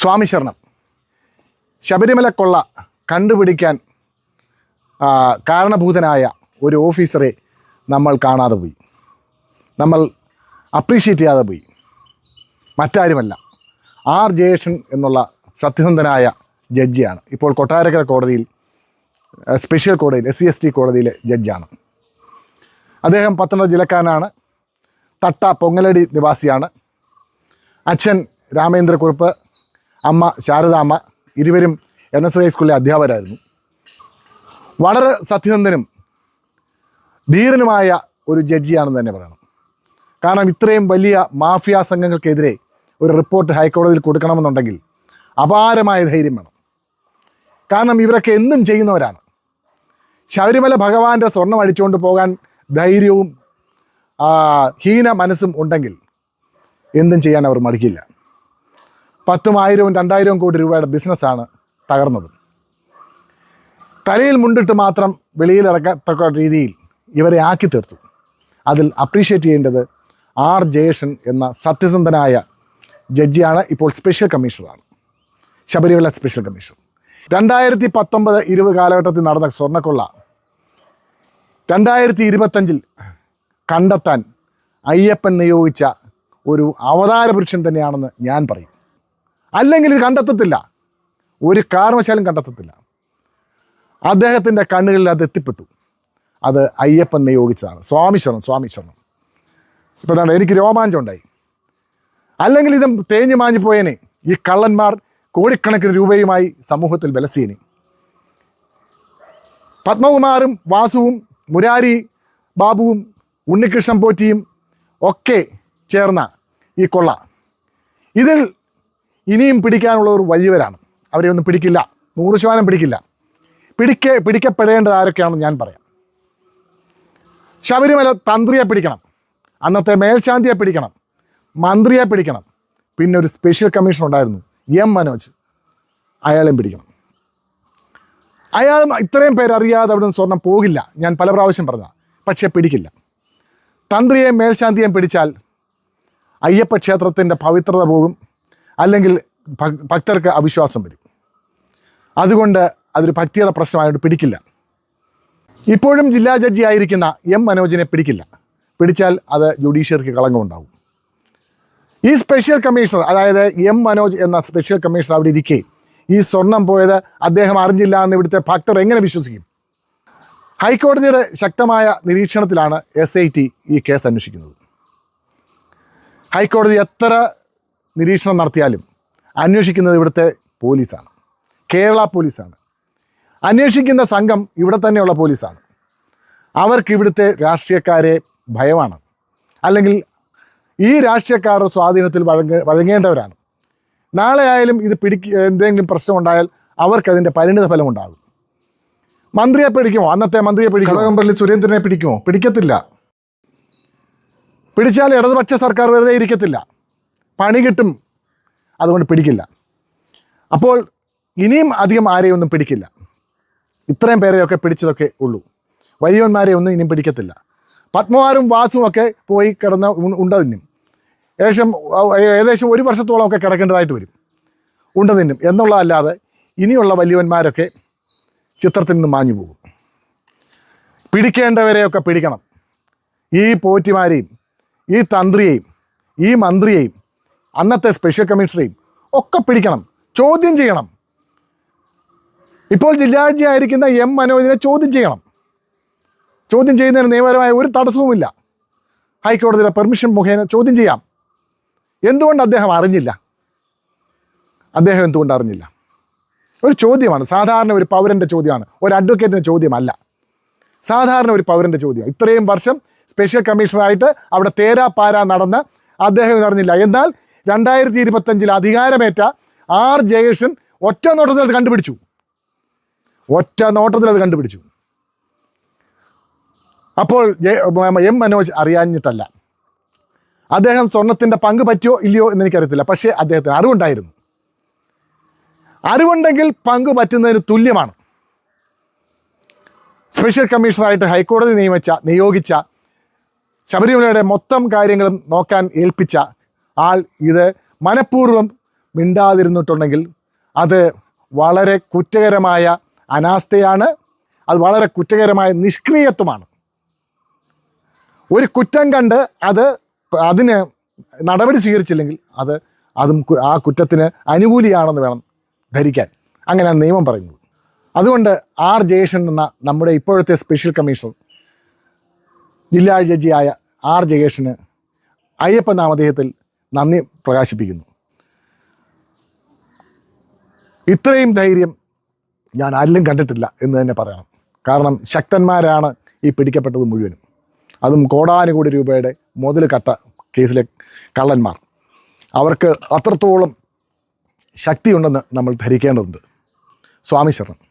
സ്വാമി ശരണം. ശബരിമല കൊള്ള കണ്ടുപിടിക്കാൻ കാരണഭൂതനായ ഒരു ഓഫീസറെ നമ്മൾ കാണാതെ പോയി. നമ്മൾ അപ്രീഷിയേറ്റ് ചെയ്യാതെ പോയി. മറ്റാരുമല്ല. ആർ ജയേഷൻ എന്നുള്ള സത്യസന്ധനായ ജഡ്ജിയാണ്. ഇപ്പോൾ കൊട്ടാരക്കര കോടതിയിൽ സ്പെഷ്യൽ കോടതിയിൽ എസ് സി എസ് ടി കോടതിയിലെ ജഡ്ജാണ്. അദ്ദേഹം പത്തനംതിട്ട ജില്ലക്കാരനാണ്. തട്ട പൊങ്ങലടി നിവാസിയാണ്. അച്ഛൻ രാമേന്ദ്രക്കുറുപ്പ് അമ്മ ശാരദാമ്മ ഇരുവരും എൻ എസ് ഹൈസ്കൂളിലെ അധ്യാപകരായിരുന്നു. വളരെ സത്യസന്ധനും ധീരനുമായ ഒരു ജഡ്ജിയാണെന്ന് തന്നെ പറയണം. കാരണം ഇത്രയും വലിയ മാഫിയ സംഘങ്ങൾക്കെതിരെ ഒരു റിപ്പോർട്ട് ഹൈക്കോടതിയിൽ കൊടുക്കണമെന്നുണ്ടെങ്കിൽ അപാരമായ ധൈര്യം വേണം. കാരണം ഇവരൊക്കെ എന്നും ചെയ്യുന്നവരാണ്. ശബരിമല ഭഗവാന്റെ സ്വർണം അടിച്ചുകൊണ്ട് പോകാൻ ധൈര്യവും ഹീന മനസ്സും ഉണ്ടെങ്കിൽ എന്തും ചെയ്യാൻ അവർ മടിക്കില്ല. പത്തും ആയിരവും രണ്ടായിരവും കോടി രൂപയുടെ ബിസിനസ്സാണ് തകർന്നത്. തലയിൽ മുണ്ടിട്ട് മാത്രം വെളിയിലിറക്കത്തക്ക രീതിയിൽ ഇവരെ ആക്കി തീർത്തു. അതിൽ അപ്രീഷിയേറ്റ് ചെയ്യേണ്ടത് ആർ ജയേഷൻ എന്ന സത്യസന്ധനായ ജഡ്ജിയാണ് ഇപ്പോൾ സ്പെഷ്യൽ കമ്മീഷണറാണ് ശബരിമല സ്പെഷ്യൽ കമ്മീഷണർ രണ്ടായിരത്തി പത്തൊമ്പത് ഇരുപത് കാലഘട്ടത്തിൽ നടന്ന സ്വർണക്കൊള്ള രണ്ടായിരത്തി ഇരുപത്തഞ്ചിൽ കണ്ടെത്താൻ അയ്യപ്പൻ നിയോഗിച്ച ഒരു അവതാര പുരുഷൻ തന്നെയാണെന്ന് ഞാൻ പറയും. അല്ലെങ്കിൽ ഇത് കണ്ടെത്തത്തില്ല. ഒരു കാരണവശാലും കണ്ടെത്തത്തില്ല. അദ്ദേഹത്തിന്റെ കണ്ണുകളിൽ അത് എത്തിപ്പെട്ടു. അത് അയ്യപ്പൻ നിയോഗിച്ചതാണ്. സ്വാമി ശരണം സ്വാമി ശരണം. ഇപ്പം എന്താണ് എനിക്ക് രോമാഞ്ചം ഉണ്ടായി. അല്ലെങ്കിൽ ഇതും തേഞ്ഞു മാഞ്ഞു പോയേനെ. ഈ കള്ളന്മാർ കോടിക്കണക്കിന് രൂപയുമായി സമൂഹത്തിൽ വിലസിയേനെ പത്മകുമാറും വാസുവും മുരാരി ബാബുവും ഉണ്ണികൃഷ്ണൻ പോറ്റിയും ഒക്കെ ചേർന്ന ഈ കൊള്ള. ഇതിൽ ഇനിയും പിടിക്കാനുള്ളവർ വലിയവരാണ്. അവരെ ഒന്നും പിടിക്കില്ല. നൂറ് ശതമാനം പിടിക്കില്ല. പിടിക്കേ പിടിക്കപ്പെടേണ്ടത് ആരൊക്കെയാണെന്ന് ഞാൻ പറയാം. ശബരിമല തന്ത്രിയെ പിടിക്കണം. അന്നത്തെ മേൽശാന്തിയെ പിടിക്കണം. മന്ത്രിയെ പിടിക്കണം. പിന്നെ ഒരു സ്പെഷ്യൽ കമ്മീഷൻ ഉണ്ടായിരുന്നു. എം മനോജ്. അയാളെയും പിടിക്കണം. അയാൾ ഇത്രയും പേരറിയാതെ അവിടെ നിന്ന് സ്വർണം പോകില്ല. ഞാൻ പല പ്രാവശ്യം പറഞ്ഞ പക്ഷേ പിടിക്കില്ല. തന്ത്രിയെയും മേൽശാന്തിയെയും പിടിച്ചാൽ അയ്യപ്പ ക്ഷേത്രത്തിന്റെ പവിത്രത പോകും. അല്ലെങ്കിൽ ഭക്- ഭക്തർക്ക് അവിശ്വാസം വരും. അതുകൊണ്ട് അതൊരു ഭക്തിയുടെ പ്രശ്നമായിട്ട് പിടിക്കില്ല. ഇപ്പോഴും ജില്ലാ ജഡ്ജി ആയിരിക്കുന്ന എം മനോജിനെ പിടിക്കില്ല. പിടിച്ചാൽ അത് ജുഡീഷ്യറിക്ക് കളങ്കമുണ്ടാവും. ഈ സ്പെഷ്യൽ കമ്മീഷണർ അതായത് എം മനോജ് എന്ന സ്പെഷ്യൽ കമ്മീഷണർ അവിടെ ഇരിക്കെ. ഈ സ്വർണം പോയത് അദ്ദേഹം അറിഞ്ഞില്ല എന്ന് ഇവിടുത്തെ ഭക്തർ എങ്ങനെ വിശ്വസിക്കും? ഹൈക്കോടതിയുടെ ശക്തമായ നിരീക്ഷണത്തിലാണ് എസ് ഐ ടി ഈ കേസ് അന്വേഷിക്കുന്നത്. ഹൈക്കോടതി എത്ര നിരീക്ഷണം നടത്തിയാലും അന്വേഷിക്കുന്നത് ഇവിടുത്തെ പോലീസാണ്. കേരള പോലീസാണ്. അന്വേഷിക്കുന്ന സംഘം ഇവിടെ തന്നെയുള്ള പോലീസാണ്. അവർക്ക് ഇവിടുത്തെ രാഷ്ട്രീയക്കാരെ ഭയമാണ്. അല്ലെങ്കിൽ ഈ രാഷ്ട്രീയക്കാരുടെ സ്വാധീനത്തിൽ വഴങ്ങ വഴങ്ങേണ്ടവരാണ്. നാളെ ആയാലും ഇത് പിടിക്ക് എന്തെങ്കിലും പ്രശ്നം ഉണ്ടായാൽ അവർക്കതിന്റെ പരിണിത ഫലം ഉണ്ടാകും. മന്ത്രിയെ പിടിക്കുമോ? അന്നത്തെ മന്ത്രിയെ പിടിക്കും കടകംപള്ളി സുരേന്ദ്രനെ പിടിക്കുമോ? പിടിക്കത്തില്ല. പിടിച്ചാൽ ഇടതുപക്ഷ സർക്കാർ വെറുതെ ഇരിക്കത്തില്ല. പണി കിട്ടും. അതുകൊണ്ട് പിടിക്കില്ല. അപ്പോൾ ഇനിയും അധികം ആരെയും ഒന്നും പിടിക്കില്ല. ഇത്രയും പേരെയൊക്കെ പിടിച്ചതൊക്കെ ഉള്ളൂ. വലിയവന്മാരെ ഒന്നും ഇനിയും പിടിക്കത്തില്ല. പത്മവാരും വാസും ഒക്കെ പോയി കിടന്ന് ഉണ്ടതിനും ഏകദേശം ഏകദേശം ഒരു വർഷത്തോളമൊക്കെ കിടക്കേണ്ടതായിട്ട് വരും. ഉണ്ടതിനും എന്നുള്ളതല്ലാതെ ഇനിയുള്ള വലിയവന്മാരൊക്കെ ചിത്രത്തിൽ നിന്ന് മാഞ്ഞു പോകും. പിടിക്കേണ്ടവരെയൊക്കെ പിടിക്കണം. ഈ പോറ്റിമാരെയും ഈ തന്ത്രിയെയും ഈ മന്ത്രിയെയും അന്നത്തെ സ്പെഷ്യൽ കമ്മീഷണറെയും ഒക്കെ പിടിക്കണം. ചോദ്യം ചെയ്യണം. ഇപ്പോൾ ജില്ലാ ജഡ്ജി ആയിരിക്കുന്ന എം മനോജിനെ ചോദ്യം ചെയ്യണം. ചോദ്യം ചെയ്യുന്നതിന് നിയമപരമായ ഒരു തടസ്സവുമില്ല. ഹൈക്കോടതിയുടെ പെർമിഷൻ മുഖേന ചോദ്യം ചെയ്യാം. എന്തുകൊണ്ട് അദ്ദേഹം അറിഞ്ഞില്ല? അദ്ദേഹം എന്തുകൊണ്ട് അറിഞ്ഞില്ല? ഒരു ചോദ്യമാണ്. സാധാരണ ഒരു പൗരന്റെ ചോദ്യമാണ്. ഒരു അഡ്വക്കേറ്റിന്റെ ചോദ്യമല്ല. സാധാരണ ഒരു പൗരന്റെ ചോദ്യം ഇത്രയും വർഷം സ്പെഷ്യൽ കമ്മീഷണറായിട്ട് അവിടെ തേരാപ്പാര നടന്ന് അദ്ദേഹം അറിഞ്ഞില്ല എന്നാൽ രണ്ടായിരത്തി ഇരുപത്തഞ്ചിൽ അധികാരമേറ്റ ആർ ജയേഷൻ ഒറ്റ നോട്ടത്തിൽ അത് കണ്ടുപിടിച്ചു. ഒറ്റ നോട്ടത്തിൽ അത് കണ്ടുപിടിച്ചു. അപ്പോൾ എം മനോജ് അറിയാഞ്ഞിട്ടല്ല. അദ്ദേഹം സ്വർണത്തിന്റെ പങ്ക് പറ്റിയോ ഇല്ലയോ എന്ന് എനിക്കറിയത്തില്ല. പക്ഷേ അദ്ദേഹത്തിന് അറിവുണ്ടായിരുന്നു. അറിവുണ്ടെങ്കിൽ പങ്ക് പറ്റുന്നതിന് തുല്യമാണ്. സ്പെഷ്യൽ കമ്മീഷണറായിട്ട് ഹൈക്കോടതി നിയമിച്ച നിയോഗിച്ച ശബരിമലയുടെ മൊത്തം കാര്യങ്ങളും നോക്കാൻ ഏൽപ്പിച്ച ആൾ ഇത് മനഃപൂർവം മിണ്ടാതിരുന്നിട്ടുണ്ടെങ്കിൽ അത് വളരെ കുറ്റകരമായ അനാസ്ഥയാണ്. അത് വളരെ കുറ്റകരമായ നിഷ്ക്രിയത്വമാണ്. ഒരു കുറ്റം കണ്ട് അത് അതിന് നടപടി സ്വീകരിച്ചില്ലെങ്കിൽ അത് അതും ആ കുറ്റത്തിന് അനുകൂലിയാണെന്ന് വേണം ധരിക്കാൻ. അങ്ങനെയാണ് നിയമം പറയുന്നത്. അതുകൊണ്ട് ആർ ജയേഷൻ എന്ന നമ്മുടെ ഇപ്പോഴത്തെ സ്പെഷ്യൽ കമ്മീഷണർ ജില്ലാ ജഡ്ജിയായ ആർ ജയേഷന് അയ്യപ്പ നാമധേയത്തിൽ നന്ദി പ്രകാശിപ്പിക്കുന്നു. ഇത്രയും ധൈര്യം ഞാൻ ആരിലും കണ്ടിട്ടില്ല എന്ന് തന്നെ പറയണം. കാരണം ശക്തന്മാരാണ് ഈ പിടിക്കപ്പെട്ടത് മുഴുവനും. അതും കോടാനുകോടി രൂപയുടെ മുതൽ കട്ട കേസിലെ കള്ളന്മാർ. അവർക്ക് അത്രത്തോളം ശക്തിയുണ്ടെന്ന് നമ്മൾ ധരിക്കേണ്ടതുണ്ട്. സ്വാമി ശരണം.